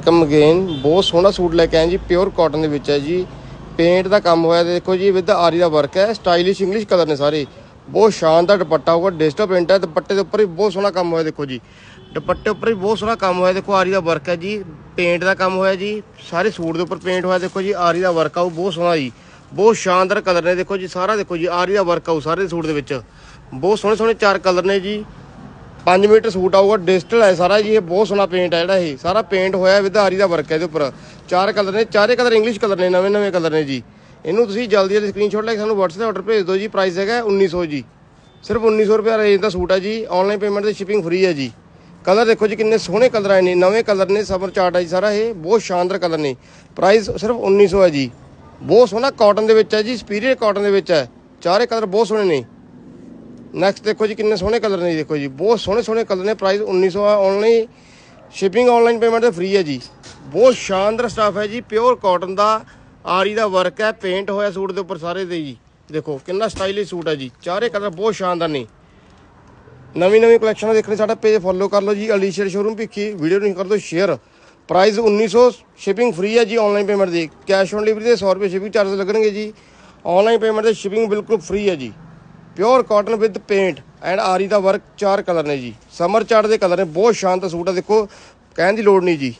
ਕਮ again ਬਹੁਤ ਸੋਹਣਾ suit ਲੈ ਕੇ ਆਏ ਜੀ ਪਿਓਰ ਕਾਟਨ ਦੇ ਵਿੱਚ ਹੈ ਜੀ। ਪੇਂਟ ਦਾ ਕੰਮ ਹੋਇਆ, ਦੇਖੋ ਜੀ ਵਿਦ ਆਰੀ ਦਾ ਵਰਕ ਹੈ ਸਟਾਈਲਿਸ਼ ਇੰਗਲਿਸ਼ ਕਲਰ ਨੇ ਸਾਰੇ। ਬਹੁਤ ਸ਼ਾਨਦਾਰ ਦੁਪੱਟਾ ਹੋਊਗਾ ਡਿਜੀਟਲ ਪ੍ਰਿੰਟ ਹੈ, ਦੁਪੱਟੇ ਦੇ ਉੱਪਰ ਵੀ ਬਹੁਤ ਸੋਹਣਾ ਕੰਮ ਹੋਇਆ, ਦੇਖੋ ਜੀ। ਦੁਪੱਟੇ ਉੱਪਰ ਵੀ ਬਹੁਤ ਸੋਹਣਾ ਕੰਮ ਹੋਇਆ, ਦੇਖੋ ਆਰੀ ਦਾ ਵਰਕ ਹੈ ਜੀ। ਪੇਂਟ ਦਾ ਕੰਮ ਹੋਇਆ ਜੀ, ਸਾਰੇ ਸੂਟ ਦੇ ਉੱਪਰ ਪੇਂਟ ਹੋਇਆ, ਦੇਖੋ ਜੀ, ਆਰੀ ਦਾ ਵਰਕ ਆਊ, ਬਹੁਤ ਸੋਹਣਾ ਜੀ। ਬਹੁਤ ਸ਼ਾਨਦਾਰ ਕਲਰ ਨੇ, ਦੇਖੋ ਜੀ, ਸਾਰਾ ਦੇਖੋ ਜੀ, ਆਰੀ ਦਾ ਵਰਕ ਆਊ ਸਾਰੇ ਸੂਟ ਦੇ ਵਿੱਚ। ਬਹੁਤ ਸੋਹਣੇ ਸੋਹਣੇ ਚਾਰ ਕਲਰ ਨੇ ਜੀ। 5 ਮੀਟਰ ਸੂਟ ਆਊਗਾ ਡਿਜੀਟਲ ਹੈ ਸਾਰਾ ਜੀ, ਇਹ ਬਹੁਤ ਸੋਹਣਾ ਪੇਂਟ ਹੈ ਜਿਹੜਾ ਇਹ। ਸਾਰਾ ਪੇਂਟ ਹੋਇਆ ਵਿਧਾਰੀ ਦਾ ਵਰਕ ਹੈ ਇਹਦੇ ਉੱਪਰ। ਚਾਰ ਕਲਰ ਨੇ, ਚਾਰੇ ਕਲਰ ਇੰਗਲਿਸ਼ ਕਲਰ ਨੇ, ਨਵੇਂ ਨਵੇਂ ਕਲਰ ਨੇ ਜੀ। ਇਹਨੂੰ ਤੁਸੀਂ ਜਲਦੀ ਜਲਦੀ ਸਕਰੀਨਸ਼ਾਟ ਲੈ ਕੇ ਸਾਨੂੰ WhatsApp ਤੇ ਆਰਡਰ ਭੇਜ ਦਿਓ ਜੀ ਪ੍ਰਾਈਸ ਹੈਗਾ 1900 ਜੀ। ਸਿਰਫ 1900 ਰੁਪਏ ਰੇਂਜ ਦਾ ਸੂਟ ਹੈ ਜੀ ਆਨਲਾਈਨ ਪੇਮੈਂਟ ਤੇ ਸ਼ਿਪਿੰਗ ਫ੍ਰੀ ਹੈ ਜੀ। ਕਲਰ ਦੇਖੋ ਜੀ, ਕਿੰਨੇ ਸੋਹਣੇ ਕਲਰ ਆਏ ਨੇ, ਨਵੇਂ ਕਲਰ ਨੇ ਸਮਰ ਚਾਰਟ ਹੈ ਜੀ ਸਾਰਾ ਇਹ, ਬਹੁਤ ਸ਼ਾਨਦਾਰ ਕਲਰ ਨੇ। ਪ੍ਰਾਈਸ ਸਿਰਫ 1900 ਹੈ ਜੀ। ਬਹੁਤ ਸੋਹਣਾ ਕਾਟਨ ਦੇ ਵਿੱਚ ਹੈ ਜੀ ਸੁਪੀਰੀਅਰ ਕਾਟਨ ਦੇ ਵਿੱਚ ਹੈ। ਚਾਰੇ ਕਲਰ ਬਹੁਤ ਸੋਹਣੇ ਨੇ। ਨੈਕਸਟ ਦੇਖੋ ਜੀ, ਕਿੰਨੇ ਸੋਹਣੇ ਕਲਰ ਨੇ ਦੇਖੋ ਜੀ। ਬਹੁਤ ਸੋਹਣੇ ਸੋਹਣੇ ਕਲਰ ਨੇ। ਪ੍ਰਾਈਸ 1900 ਆ ਆਨਲਾਈਨ ਸ਼ਿਪਿੰਗ ਆਨਲਾਈਨ ਪੇਮੈਂਟ ਤੇ ਫ੍ਰੀ ਹੈ ਜੀ। ਬਹੁਤ ਸ਼ਾਨਦਾਰ ਸਟਾਫ ਹੈ ਜੀ। ਪਿਓਰ ਕਾਟਨ ਦਾ, ਆਰੀ ਦਾ ਵਰਕ ਹੈ। ਪੇਂਟ ਹੋਇਆ ਸੂਟ ਦੇ ਉੱਪਰ ਸਾਰੇ ਦੇ ਜੀ। ਦੇਖੋ, ਕਿੰਨਾ ਸਟਾਈਲਿਸ਼ ਸੂਟ ਹੈ ਜੀ। ਚਾਰੇ ਕਲਰ ਬਹੁਤ ਸ਼ਾਨਦਾਰ ਨੇ। ਨਵੀਂ ਨਵੀਂ ਕਲੈਕਸ਼ਨ ਦੇਖਣੀ ਸਾਡਾ ਪੇਜ ਫੋਲੋ ਕਰ ਲਓ ਜੀ। ਅਲੀਸ਼ਰ ਸ਼ੋਰੂਮ ਭਿੱਖੀ। ਵੀਡੀਓ ਨੂੰ ਕਰ ਦਿਓ ਸ਼ੇਅਰ ਪ੍ਰਾਈਸ 1900 ਸ਼ਿਪਿੰਗ ਫ੍ਰੀ ਹੈ ਜੀ ਆਨਲਾਈਨ ਪੇਮੈਂਟ ਦੀ। ਕੈਸ਼ ਔਨ ਡਿਲੀਵਰੀ ਦੇ 100 ਰੁਪਏ ਸ਼ਿਪਿੰਗ ਚਾਰਜ ਲੱਗਣਗੇ ਜੀ। ਆਨਲਾਈਨ ਪੇਮੈਂਟ ਦੇ ਸ਼ਿਪਿੰਗ ਬਿਲਕੁਲ ਫ੍ਰੀ ਹੈ ਜੀ। Pure cotton with paint and ਆਰੀ ਦਾ ਵਰਕ ਚਾਰ ਕਲਰ ਨੇ ਜੀ ਸਮਰ ਚਾਰਟ ਦੇ ਕਲਰ ਨੇ ਬਹੁਤ ਸ਼ਾਨਦਾਰ ਸੂਟ ਹੈ ਦੇਖੋ ਕਹਿਣ ਦੀ ਲੋੜ ਨਹੀਂ ਜੀ